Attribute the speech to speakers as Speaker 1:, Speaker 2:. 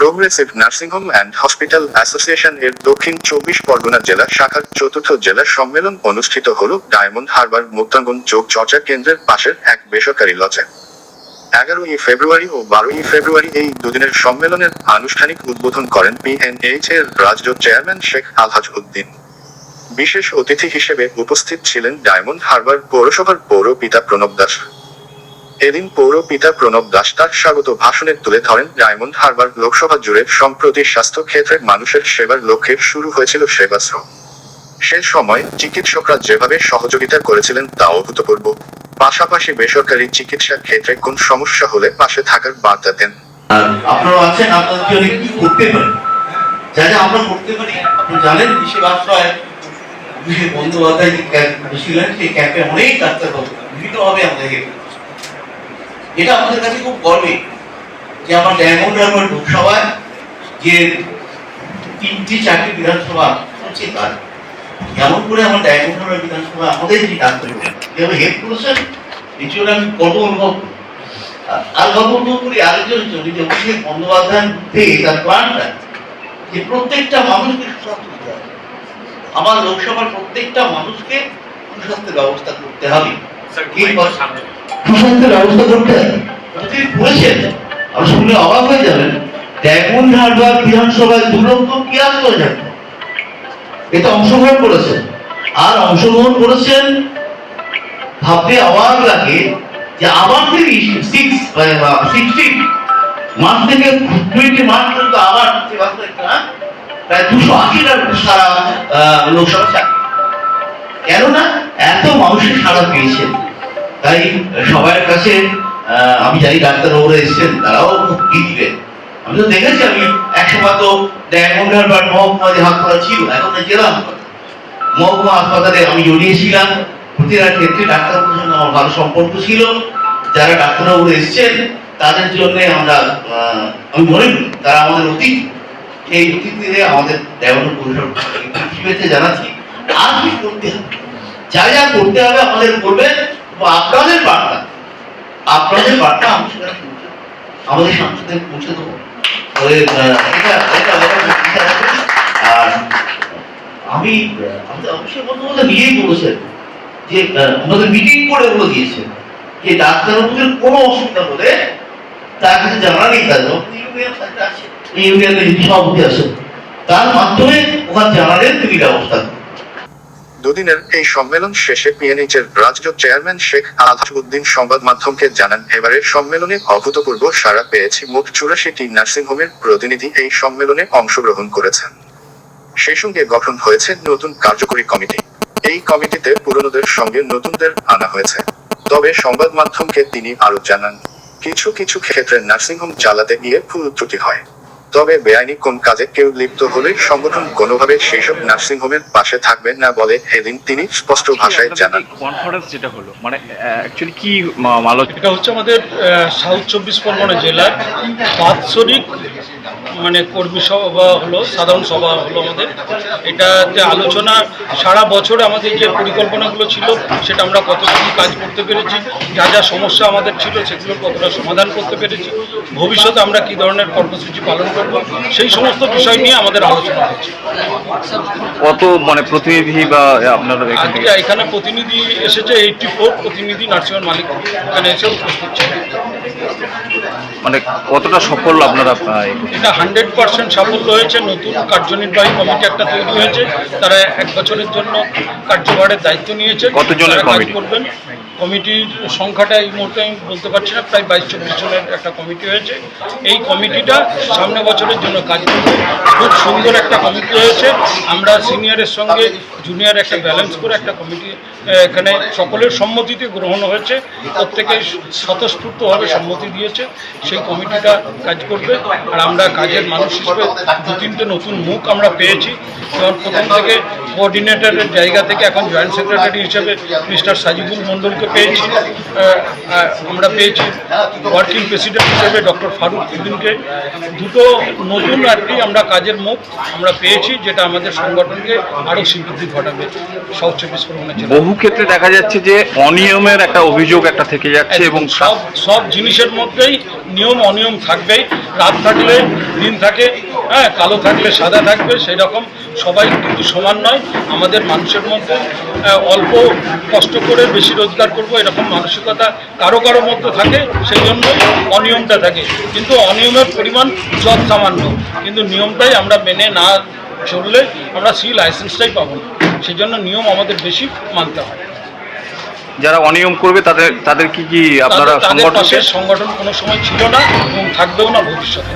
Speaker 1: progressive nursing home and hospital association এর দক্ষিণ চব্বিশ পরগনা জেলা শাখার চতুর্থ জেলা সম্মেলন অনুষ্ঠিত হল ডায়মন্ড হারবার মুক্তাঙ্গন যোগ চর্চা কেন্দ্রের পাশের এক বেসরকারি লজে। এগারোই ফেব্রুয়ারি ও বারোই ফেব্রুয়ারি এই দুদিনের সম্মেলনের আনুষ্ঠানিক উদ্বোধন করেন পিএনএইচ এর রাজ্য চেয়ারম্যান শেখ আলহাজ উদ্দিন। বিশেষ অতিথি হিসেবে উপস্থিত ছিলেন ডায়মন্ড হারবার পৌরসভার পৌর পিতা প্রণব দাস। এদিন পৌর পিতা প্রণব দাস তার স্বাগত ভাষণে তুলে ধরেন ডায়মন্ড হারবার লোকসভা জুড়ে সম্প্রতি স্বাস্থ্য ক্ষেত্রে মানুষের সেবার লক্ষ্যে শুরু হয়েছিল সেবাশ্রম সে সময় চিকিৎসকরা যেভাবে সহযোগিতা করেছিলেন তা অভূতপূর্ব। পাশাপাশি বেসরকারি চিকিৎসা ক্ষেত্রে কোন সমস্যা হলে পাশে থাকার বার্তা দেন।
Speaker 2: আপনারা আছেন আপনাদের জন্য কি করতে পারি। যা যা আমরা করতে পারি, আপনি জানেন বিশেষ আশ্রয় বিশেষ বন্দ্যোপাধ্যায় যে ক্যাম্প ছিলেন সেই ক্যাম্পে অনেক ডাক্তারবাবু, বিভিন্নভাবে আমাদেরকে এটা আমাদের কাছে খুব গর্বে যে আমার ডায়মন্ড হারবার লোকসভায় যে তিনটি, চারটি বিধানসভা হচ্ছে তার কেমন করে আমার ডায়মন্ড হারবার বিধানসভা আমাদের যে ডাক্তার যেভাবে হেল্প করেছেন। নিশ্চয়ই আমি গর্ব অনুভব করি। আর গল্প করি আরেকজনের জন্য যে অভিষেক বন্দ্যোপাধ্যায় থেকে তার প্ল্যানটা যে প্রত্যেকটা মানুষকে সুস্বাস্থ্য দিতে হবে। আমার লোকসভার প্রত্যেকটা মানুষকে সুস্বাস্থ্যের ব্যবস্থা করতে হবে। ব্যবস্থা করতে তিনি করেছেন আপনি শুনলে অবাক হয়ে যাবেন হারবার বিধানসভায় দু লক্ষ হাজার এটা অংশগ্রহণ করেছেন। আর অংশগ্রহণ করেছেন, ভাবতে অবাক লাগে যে আবার থেকে সিক্স মাস থেকে টোয়েন্টি পর্যন্ত আবার প্রায় দুশো আশিটা সারা লোকসভা চাকরি কেননা, এত মানুষের সাড়া পেয়েছেন। তাই সবার কাছে আমি জানি ডাক্তারবাবুরা এসেছেন, তারাও কি দিবেন আমি তো দেখেছি, আমি একসময় তো ডায়মন্ড হারবার মহকুমা যে হাসপাতাল ছিল, এখন জেলা মহকুমা হাসপাতালে আমি জড়িয়েছিলাম। প্রতিটা ক্ষেত্রে ডাক্তারবাবুর সঙ্গে আমার ভালো সম্পর্ক ছিল। যারা ডাক্তারবাবু এসেছেন, তাদের জন্য আমরা আমি মনে করি, তারা আমাদের অতীত সেই অতীতে আমাদের দেওয়ানো পরিষদ জানাচ্ছি। আর কি করতে হবে? যা যা করতে হবে আমাদের করবেন আপনাদের বার্তা আপনাদের বার্তা আমি আমাদের সংসদে পৌঁছে দেবো আছে। আর আমি আমাদের অবশ্যই বন্দ্যোপাধ্যায় নিজেই বলেছেন যে আমাদের মিটিং করে বলে দিয়েছেন যে ডাক্তারবাবুদের কোনো অসুবিধা হলে তার কাছে জানা নেই আছে এই ইউনিয়নের যিনি সভাপতি আছেন তার মাধ্যমে ওখানে জানালেন তিনি ব্যবস্থা।
Speaker 1: দুদিনের এই সম্মেলন শেষে পিএনএইচ এর রাজ্য চেয়ারম্যান শেখ আলহাজ উদ্দিন সংবাদ মাধ্যমকে জানান, এবারের সম্মেলনে অভূতপূর্ব সাড়া পেয়েছে মোট চুরাশিটি নার্সিংহোমের প্রতিনিধি এই সম্মেলনে অংশগ্রহণ করেছেন। সেই সঙ্গে গঠন হয়েছে নতুন কার্যকরী কমিটি। এই কমিটিতে পুরনোদের সঙ্গে নতুনদের আনা হয়েছে। তবে সংবাদ মাধ্যমকে তিনি আরও জানান, কিছু কিছু ক্ষেত্রে নার্সিংহোম চালাতে গিয়ে ভুল ত্রুটি হয়। তবে বেআইনি কোন কাজে কেউ লিপ্ত হলে সংগঠন কোনোভাবে সেসব নার্সিংহোমের পাশে থাকবে না বলে এদিন তিনি স্পষ্ট ভাষায় জানান।
Speaker 3: কনফারেন্স যেটা হলো? মানে অ্যাকচুয়ালি কি
Speaker 4: এটা হচ্ছে আমাদের আহ, সাউথ চব্বিশ পরগনা জেলার বাৎসরিক মানে কর্মী সভা হলো সাধারণ সভা হলো আমাদের। এটাতে আলোচনা সারা বছরে আমাদের যে পরিকল্পনাগুলো ছিল সেটা আমরা কতটুকু কাজ করতে পেরেছি যা যা সমস্যা আমাদের ছিল সেগুলো কতটা সমাধান করতে পেরেছি ভবিষ্যতে আমরা কি ধরনের কর্মসূচি পালন করব সেই সমস্ত বিষয় নিয়ে আমাদের আলোচনা হয়েছে
Speaker 3: কত মানে প্রতিনিধি বা আপনারা এখান থেকে?
Speaker 4: আজকে এখানে প্রতিনিধি এসেছে এইটটি ফোর প্রতিনিধি নার্সিংহোম মালিক এখানে এসে উপস্থিত ছিল।
Speaker 3: মানে কতটা সফল আপনারা?
Speaker 4: এটা হান্ড্রেড পার্সেন্ট সাফল্য হয়েছে। নতুন কার্যনির্বাহী কমিটি একটা তৈরি হয়েছে। তারা এক বছরের জন্য কার্যভারের দায়িত্ব নিয়েছে।
Speaker 3: কতজনের
Speaker 4: কাজ
Speaker 3: কমিটি?
Speaker 4: করবেন। কমিটির সংখ্যাটা এই মুহূর্তে আমি বলতে পারছি না, প্রায় বাইশ চব্বিশ জনের একটা কমিটি হয়েছে। এই কমিটিটা সামনে বছরের জন্য কাজ করবে। খুব সুন্দর একটা কমিটি হয়েছে। আমরা সিনিয়রের সঙ্গে জুনিয়র একটা ব্যালেন্স করে একটা কমিটি এখানে সকলের সম্মতিতে গ্রহণ হয়েছে। প্রত্যেকে স্বতঃস্ফূর্তভাবে সম্মতি দিয়েছে। সেই কমিটিটা কাজ করবে। আর আমরা কাজের মানুষ হিসেবে দু তিনটে নতুন মুখ আমরা পেয়েছি। যেমন প্রথম থেকে কোঅর্ডিনেটরের জায়গা থেকে এখন জয়েন্ট সেক্রেটারি হিসেবে মিস্টার সাজিবুল মণ্ডলকে পেয়েছি আহ, আহ, আমরা পেয়েছি ওয়ার্কিং প্রেসিডেন্ট হিসেবে ডক্টর ফারুক উদ্দিনকে। দুটো নতুন আর কি আমরা কাজের মুখ আমরা পেয়েছি যেটা আমাদের সংগঠনকে আরও স্বীকৃতি ঘটাবে সাউথ চব্বিশ পরগনা জেলা
Speaker 3: বহু ক্ষেত্রে দেখা যাচ্ছে যে অনিয়মের একটা অভিযোগ একটা থেকে যাচ্ছে এবং
Speaker 4: সব সব জিনিসের মধ্যেই নিয়ম অনিয়ম থাকবেই। রাত থাকলে দিন থাকে হ্যাঁ কালো থাকলে সাদা থাকবে সেই রকম সবাই কিন্তু সমান নয়। আমাদের মানুষের মধ্যে অল্প কষ্ট করে বেশি রোজগার করব এরকম মানসিকতা কারও কারও মধ্যে থাকে সেই জন্যই অনিয়মটা থাকে। কিন্তু অনিয়মের পরিমাণ যত সামান্য। কিন্তু নিয়মটাই আমরা মেনে না চললে আমরা সেই লাইসেন্সটাই পাবো না। সেই জন্য নিয়ম আমাদের বেশি মানতে হয়
Speaker 3: যারা অনিয়ম করবে তাদের তাদের কি কি আপনারা সংগঠন
Speaker 4: সংগঠন কোনো সময় ছিল না এবং থাকবেও না ভবিষ্যতে।